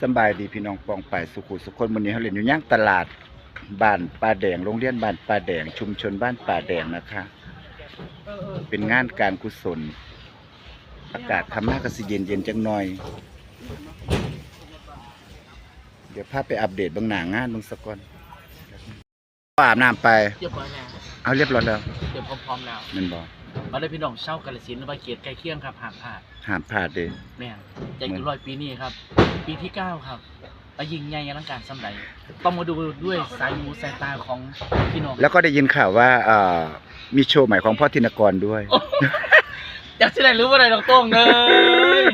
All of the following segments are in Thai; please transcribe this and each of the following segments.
สำบายดีพี่น้องปองไปายสุขุสุคนวันนี้เขาเรียนอยู่ย่างตลาดบ้านป่าแดงโรงเรียนบ้านป่าแดง ชุมชนบ้านป่าแดงนะคะ เป็นงานการกุศล อากาศทำมากก็สิเย็นเย็นๆจังหน่อย เดี๋ยวพาไปอัปเดตเบางหนางานเบางสกอนอาบน้ำไป เรียบร้อยแล้วเอาเรียบร้อยแล้วเดี๋ยวพร้อมๆแล้วแมันบอก มาได้พี่น้องเช่ากาลสินธุ์บาเกียรติใกล้เคียงครับห่างผาดห้ามพลาดเลย แม่นใจเกินร้อยปีนี้ครับ ปีที่เก้าครับไปยิงใหญ่อลังการสำใดต้องมาดูด้วยสายหูสายตาของพี่น้องแล้วก็ได้ยินข่าวว่าเอ่อมีโชว์ใหม่ของพ่อธินกรด้วย อยากจะได้รู้ว่าอะไรดอกโต้งเลย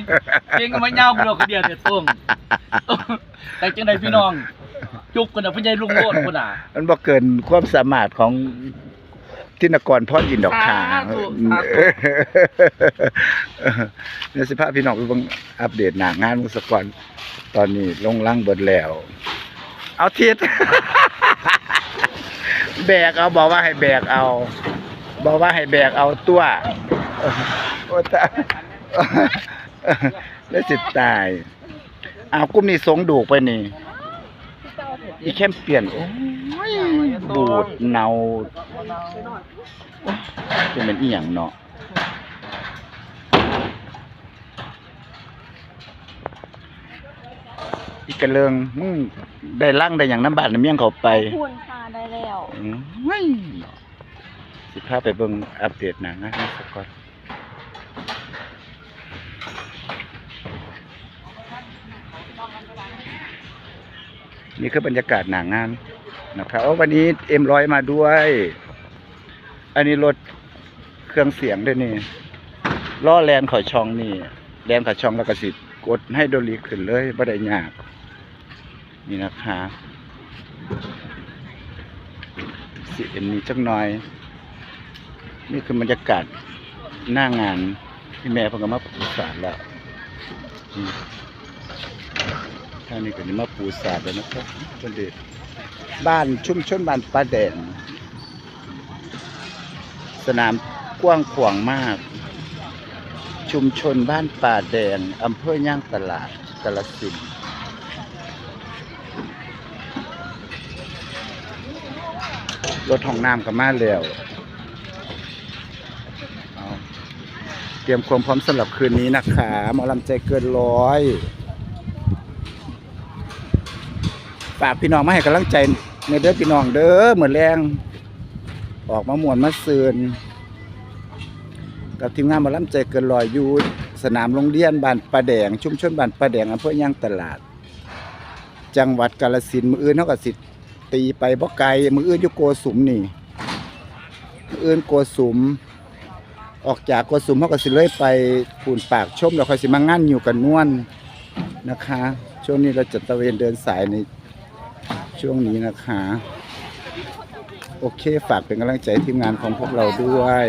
เก่งก็มาเน่าคนเดียวคนเดียวเดี๋ยวโต้งแต่จังใดพี่น้อง จุกกันนะพี่ใหญ่ลุงโลดคนอะ มันบอกเกินความสามารถของ ธินกรพ่อยินดอกขาสาธุสาธุเนี่ยสิพาพี่น้องไปเบิ่งอัปเดตหน้างานมุสกรตอนนี้ลงล่างเบิดแล้ว เอาทิศแบกเอาบอกว่าให้แบกเอา บอกว่าให้แบกเอาตัวโอ้ตายแล้วสิตายเอาวกลุ่มนี้สงดูกไปนี่ อีเข้มเปลี่ยนโอ้ยบูดเนาโอ้ยจะเป็นอีหยังเนาะอีกกระเลิงมึงได้ล่างได้อย่างน้ำบาดน้ำเมี่ยงเขาไปคุณค่ะได้แล้ว อืมเว้ยสิพาไปเบิ่งอัปเดตหนังนะสักก่อน นี่คือบรรยากาศหนังงานนะครับวันนี้เอ็มร้อยมาด้วย อันนี้รถเครื่องเสียงด้วยนี่ล้อแลนขอช่องนี่แลนขอช่องแล้วก็สิกดให้โดลีขึ้นเลยบ่ได้ยาก นี่นะคะสิเอ็นนี้จักหน่อย นี่คือบรรยากาศหน้างานที่แม่พงกมาปูสาแล้ว ท่างนี้ก็จะมาปูสาดแล้วนะครับต้นเด็ดบ้านชุมชนบ้านปลาแดงสนามกว้างขวางมาก ชุมชนบ้านป่าแดงอำเภอย่างตลาดกาลสินรถห้องน้ำก็มาแล้วเเตรียมความพร้อมสำหรับคืนนี้นะคะหมอลำใจเกินร้อย ฝากพี่น้องมาให้กำลังใจในเด้อพี่น้องเด้อเหมือนแรงออกมาหมวนมาซืนกับทีมงานมอลำใจเกินร้อยอยู่สนามโรงเรียนบ้านปลาแดง ชุมชนบ้านปลาแดงอำเภอย่างตลาด จังหวัดกาฬสินมืออื่นเท่ากับสิตีไปบ่ไกลมืออื่นอยู่โกสุมนี่มืออื่นโกสุม ออกจากโกสุมเขาก็สิเลยไปปูนปากชมแล้วค่อยสิมางานอยู่กันนวลนะคะ ช่วงนี้เราจะตะเวนเดินสายใน ช่วงนี้นะคะ โอเคฝากเป็นกำลังใจทีมงานของพวกเราด้วย